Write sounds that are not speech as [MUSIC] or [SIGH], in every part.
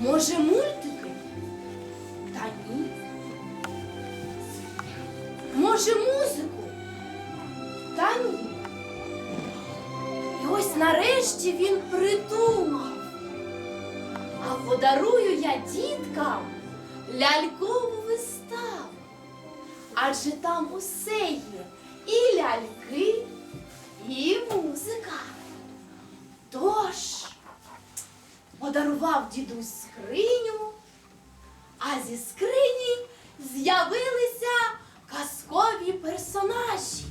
Може, мультики? Та ні. Може, музику? Та ні. І ось нарешті він придумав. А подарую я діткам лялькову виставу. Адже там усе є і ляльки, і музика. Тож подарував дідусь скриню, а зі скрині з'явилися казкові персонажі.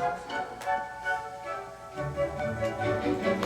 Thank you.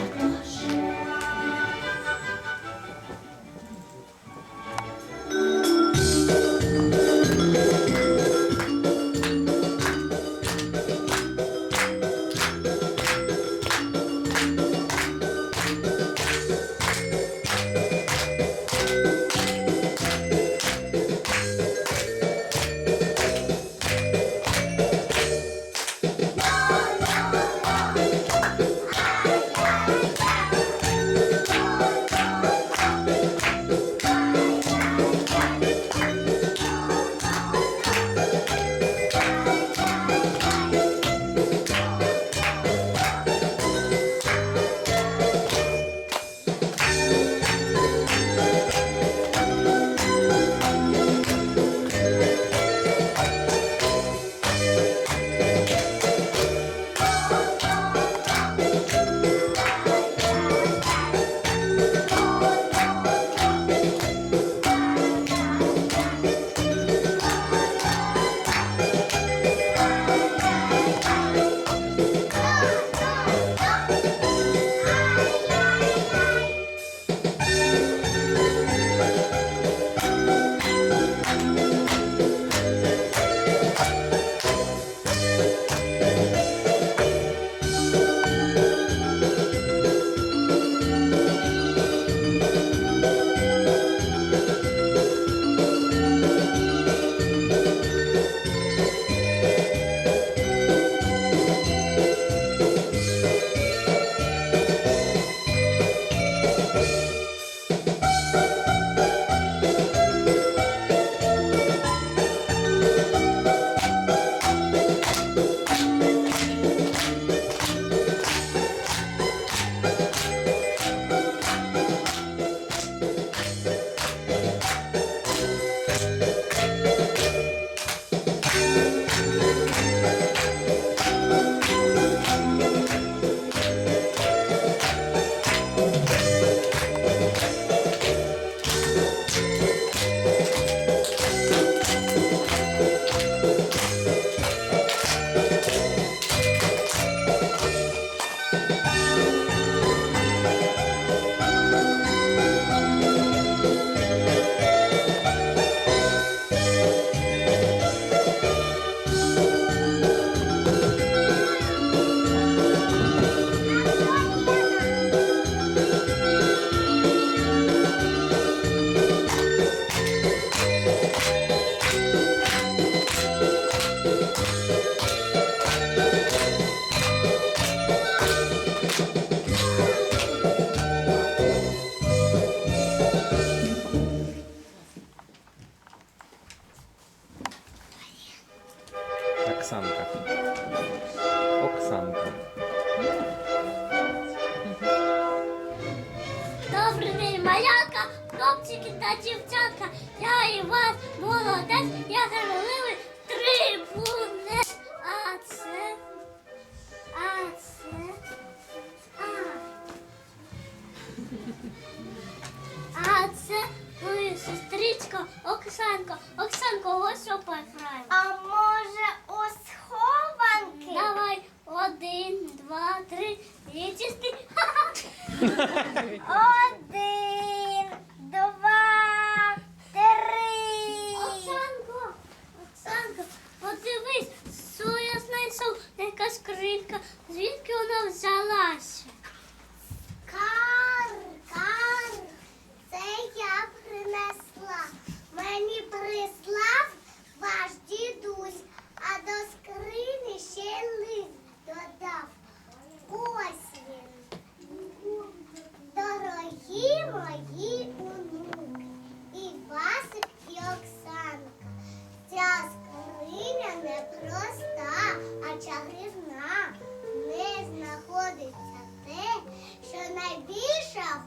[LAUGHS] oh.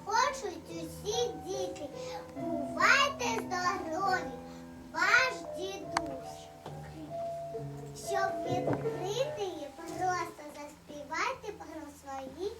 хочуть усі діти. Бувайте здорові, ваш дідусь. Щоб відкрити її, просто заспівайте про свої.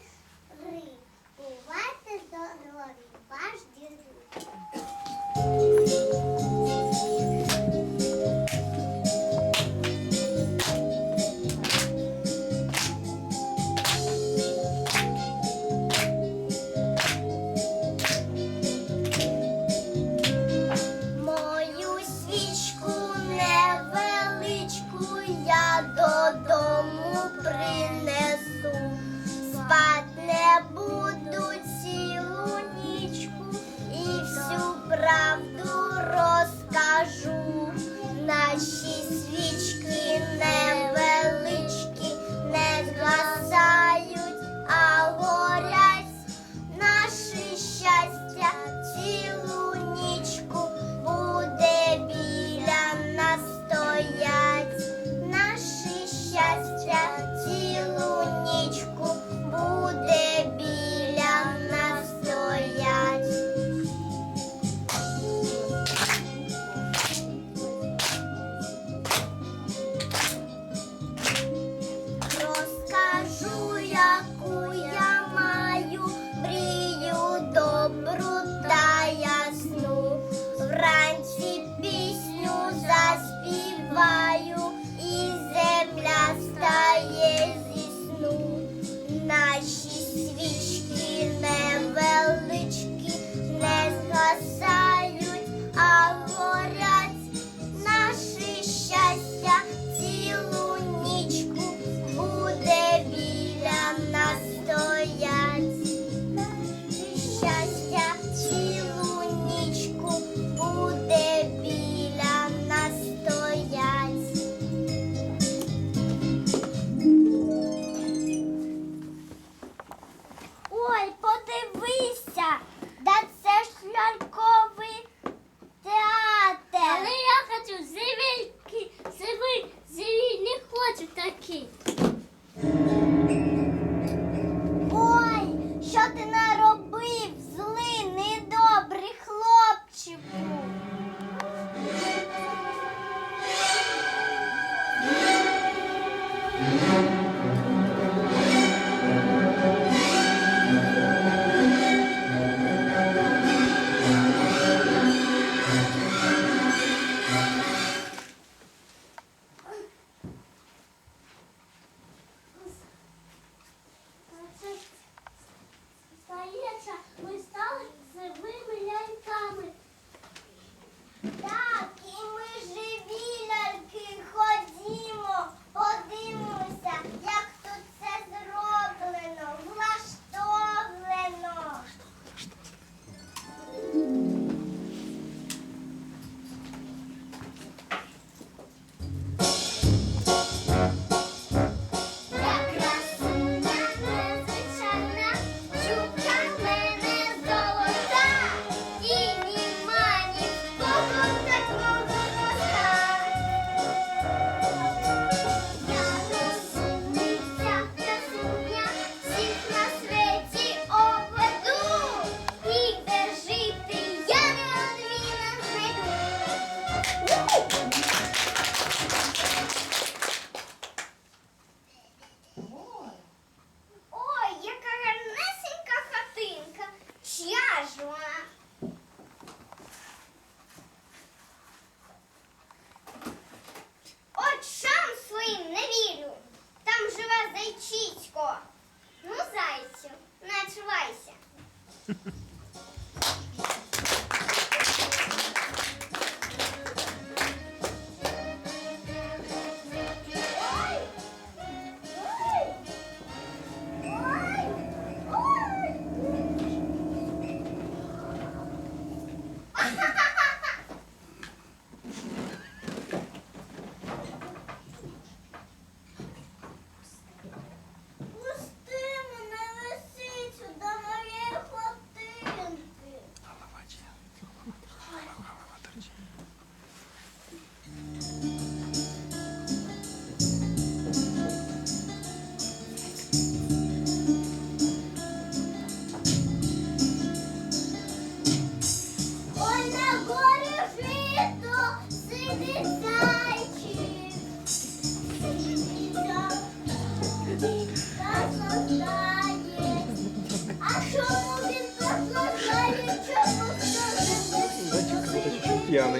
പേടിയാണ്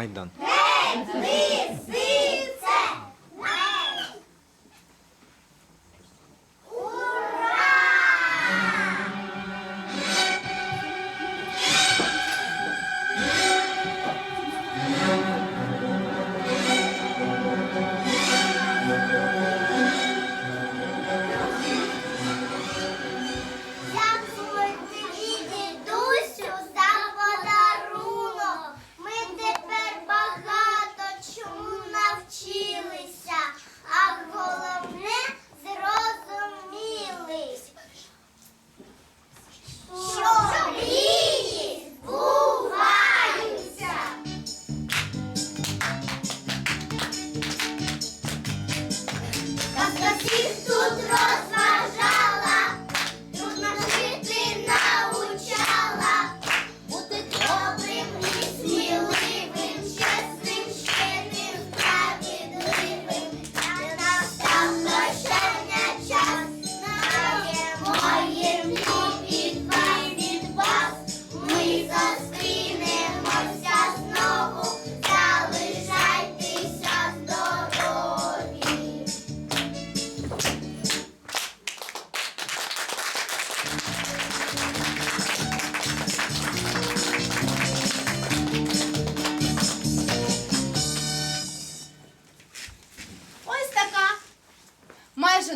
Майдан. Геть, лисице! Геть!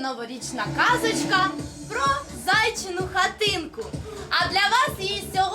новорічна казочка про зайчину хатинку. А для вас її сьогодні.